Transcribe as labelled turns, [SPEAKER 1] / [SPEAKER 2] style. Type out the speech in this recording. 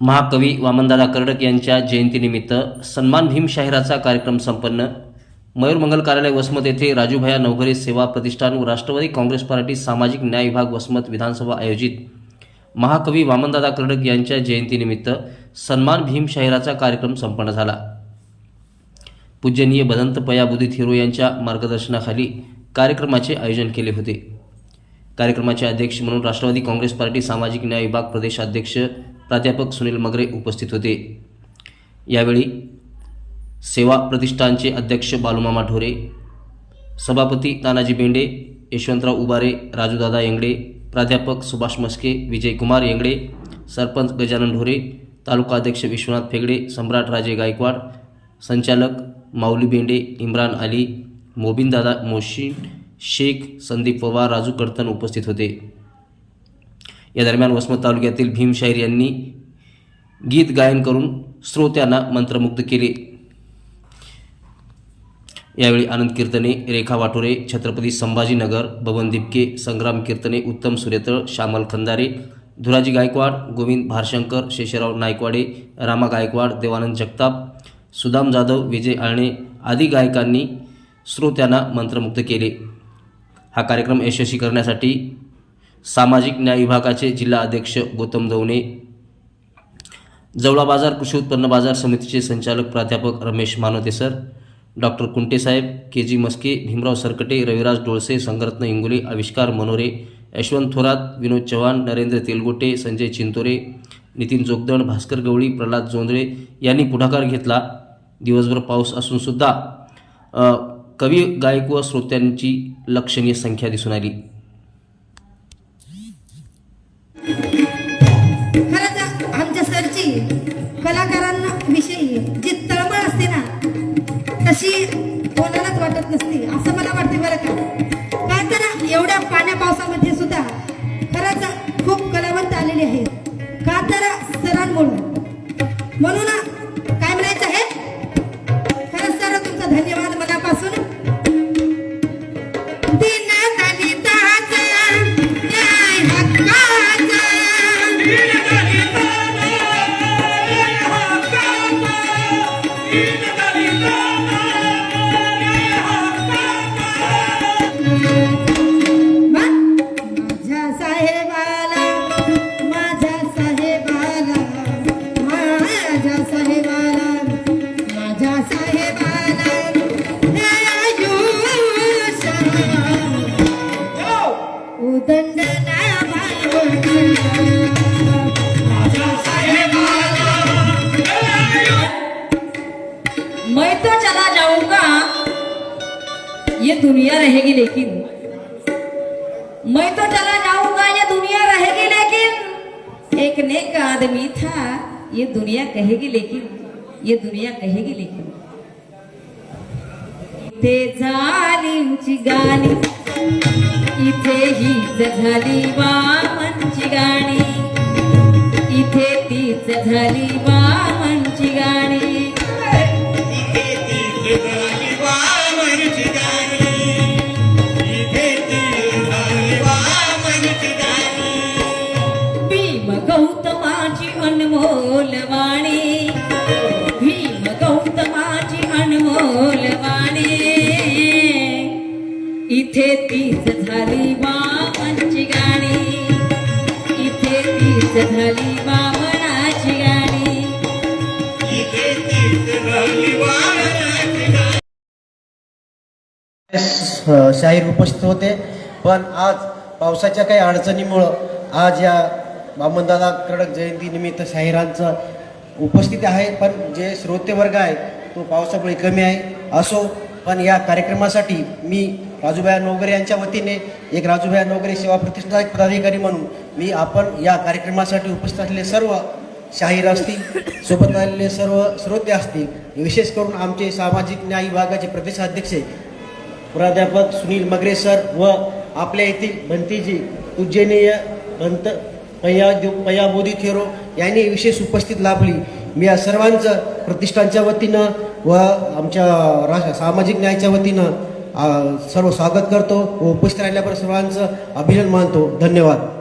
[SPEAKER 1] महाकवी वामनदादा कर्डक यांच्या जयंतीनिमित्त सन्मान भीम शाहिराचा कार्यक्रम संपन्न. मयूर मंगल कार्यालय वसमत येथे राजूभाया नवघरे सेवा प्रतिष्ठान व राष्ट्रवादी काँग्रेस पार्टी सामाजिक न्याय विभाग वसमत विधानसभा आयोजित. महाकवी वामनदादा कर्डक यांच्या जयंतीनिमित्त सन्मान भीम शाहिराचा कार्यक्रम संपन्न झाला. पूजनीय भदंत पया बुधी थिरो यांच्या मार्गदर्शनाखाली कार्यक्रमाचे आयोजन केले होते. कार्यक्रमाचे अध्यक्ष म्हणून राष्ट्रवादी काँग्रेस पार्टी सामाजिक न्याय विभाग प्रदेशाध्यक्ष प्राध्यापक सुनील मगरे उपस्थित होते. यावेळी सेवा प्रतिष्ठानचे अध्यक्ष बालूमामा ढोरे सभापती तानाजी बेंडे यशवंतराव उबारे राजूदादा येंगडे प्राध्यापक सुभाष मस्के विजय कुमार येंगडे सरपंच गजानन ढोरे तालुका अध्यक्ष विश्वनाथ फेगडे सम्राट राजे गायकवाड संचालक माऊली बेंडे इम्रान अली मोबिनदादा मोशीन शेख संदीप पवार राजू कडतन उपस्थित होते. या दरम्यान वसमत तालुक्यातील भीमशाहीर यांनी गीत गायन करून श्रोत्यांना मंत्रमुग्ध केले. यावेळी आनंद कीर्तने रेखा वाटोरे छत्रपती संभाजीनगर बबन दिपके संग्राम कीर्तने उत्तम सुरेतळ श्यामल खंदारे धुराजी गायकवाड गोविंद भारशंकर शेषराव नायकवाडे रामा गायकवाड देवानंद जगताप सुदाम जाधव विजय आळणे आदी गायकांनी श्रोत्यांना मंत्रमुग्ध केले. हा कार्यक्रम यशस्वी करण्यासाठी सामाजिक न्याय विभागाचे जिल्हा अध्यक्ष गौतम दवणे जवळा बाजार कृषी उत्पन्न बाजार समितीचे संचालक प्राध्यापक Ramesh Manote sir doctor Kuntesaheb K G Maske Bhimrao Sarkate Raviraj Dolse Sangratna Ingole Avishkar Manore Yashwant Thorat विनोद चव्हाण नरेंद्र तेलगोटे संजय चिंतोरे नितीन जोगदण भास्कर गवळी प्रल्हाद जोंधळे यांनी पुढाकार घेतला. दिवसभर पाऊस असूनसुद्धा कवी गायक व श्रोत्यांची लक्षणीय संख्या दिसून आली.
[SPEAKER 2] खरंच आमच्या सरची कलाकारांना विषयी जी तळमळ असते ना तशी कोणालाच वाटत नसते असं मला वाटते बरं का. काय तर एवढ्या पाण्या पावसामध्ये सुद्धा खरंच खूप कलावंत आलेले आहेत. का तर सरांमुळे. म्हणून
[SPEAKER 3] मैं तो चला जाऊंगा ये दुनिया रहेगी लेकिन. मैं तो चला जाऊंगा ये दुनिया रहेगी लेकिन. एक नेक आदमी था ये दुनिया कहेगी लेकिन. ये दुनिया कहेगी लेकिन. इथे ची गाली. इथे हीच झाली वामनची गाणी. इथे तीच झाली वामन इथे तीच झाली गाणी. इथे तीच झाली गाणी.
[SPEAKER 4] श- शाहीर उपस्थित होते. पण आज पावसाच्या काही अडचणीमुळं आज या बामनदादा कडक जयंतीनिमित्त शाहिरांचं उपस्थिती आहे. पण जे श्रोतेवर्ग आहे तो पावसामुळे कमी आहे. असो पण या कार्यक्रमासाठी मी राजूभाया नोगरे यांच्या वतीने एक राजूभाया नोगरे सेवा प्रतिष्ठा पदाधिकारी म्हणून मी आपण या कार्यक्रमासाठी उपस्थित असलेले सर्व शाहीर असतील सोबत आलेले सर्व श्रोते असतील विशेष करून आमचे सामाजिक न्याय विभागाचे प्रदेशाध्यक्ष प्राध्यापक सुनील मगरे सर व आपल्या येथील भंतीजी उज्जैनीय भंत पया पया मोदी थेरो यांनी विशेष उपस्थित लाभली. मी या सर्वांचं प्रतिष्ठानच्या वतीनं व आमच्या राष्ट्र सामाजिक न्यायाच्या वतीनं सर्व स्वागत करतो. व उपस्थित राहिल्याबरोबर सर्वांचं अभिनंदन मानतो. धन्यवाद.